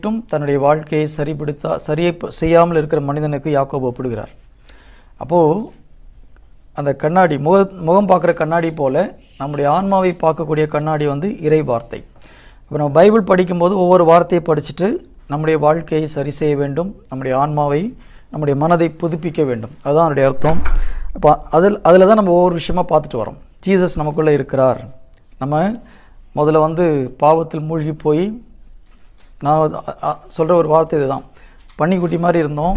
தன்னுடைய வாழ்க்கையை சரிப்படுத்தா சரியை செய்யாமல் இருக்கிற மனிதனுக்கு யாக்கோபு ஒப்பிடுகிறார். அப்போது அந்த கண்ணாடி முக முகம் பார்க்குற கண்ணாடி போல நம்முடைய ஆன்மாவை பார்க்கக்கூடிய கண்ணாடி வந்து இறை வார்த்தை. இப்போ நம்ம பைபிள் படிக்கும்போது ஒவ்வொரு வார்த்தையை படிச்சுட்டு நம்முடைய வாழ்க்கையை சரி செய்ய வேண்டும் நம்முடைய ஆன்மாவை நம்முடைய மனதை புதுப்பிக்க வேண்டும். அதுதான் அதனுடைய அர்த்தம். அப்போ அதில் அதில் தான் நம்ம ஒவ்வொரு விஷயமா பார்த்துட்டு வரோம். ஜீசஸ் நமக்குள்ளே இருக்கிறார். நம்ம முதல்ல வந்து பாவத்தில் மூழ்கி போய் நான் சொல்கிற ஒரு வார்த்தை இதுதான். பன்னிக்குட்டி மாதிரி இருந்தோம்.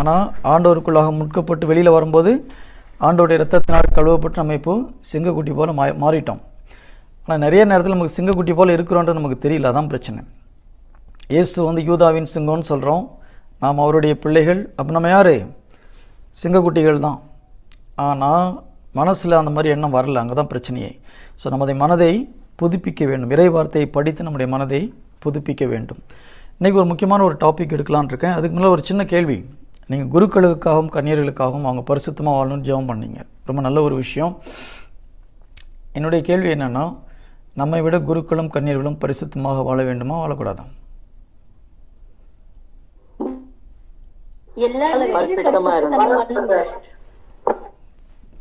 ஆனால் ஆண்டவருக்குள்ளாக முட்கப்பட்டு வெளியில் வரும்போது ஆண்டோடைய ரத்தத்தினால் கழுவப்பட்டு நம்ம இப்போ சிங்கக்குட்டி போல் மா மாறிட்டோம். ஆனால் நிறைய நேரத்தில் நமக்கு சிங்கக்குட்டி போல் இருக்கிறோன்றது நமக்கு தெரியல. அதான் பிரச்சனை. இயேசு வந்து யூதாவின் சிங்கம்னு சொல்கிறோம் நாம் அவருடைய பிள்ளைகள். அப்போ நம்ம யார்? சிங்கக்குட்டிகள் தான். ஆனால் மனசில் அந்த மாதிரி எண்ணம் வரல. அங்கே தான் பிரச்சனையே ஸோ நமது மனதை புதுப்பிக்க வேண்டும். இறை வார்த்தையை படித்து நம்முடைய மனதை புதுப்பிக்க வேண்டும். இன்றைக்கி ஒரு முக்கியமான ஒரு டாபிக் எடுக்கலான்னு இருக்கேன். அதுக்கு முன்னாடி ஒரு சின்ன கேள்வி. நீங்கள் குருக்களுக்காகவும் கன்னியர்களுக்காகவும் அவங்க பரிசுத்தமாக வாழணும்னு ஜெபம் பண்ணீங்க. ரொம்ப நல்ல ஒரு விஷயம். என்னுடைய கேள்வி என்னென்னா நம்மை விட குருக்களும் கன்னியர்களும் பரிசுத்தமாக வாழ வேண்டுமா வாழக்கூடாதா.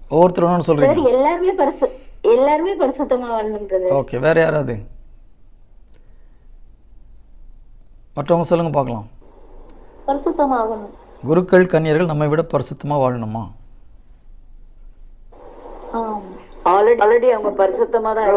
ஒவ்வொருத்தரும் brother, எல்லாருமே பரிசு எல்லாருமே பரிசுத்தமா வாழணுன்றது ஓகே வேறு யாராவது? மற்றவங்க சொல்லுங்கள் பார்க்கலாம். பரிசுத்தமா ஆகணும் குருக்கள் கன்னியர்கள் நம்மை விட பரிசுத்தமாக வாழணுமா? ஆல்ரெடி ஆல்ரெடி அவங்க பரிசுத்தமா தான்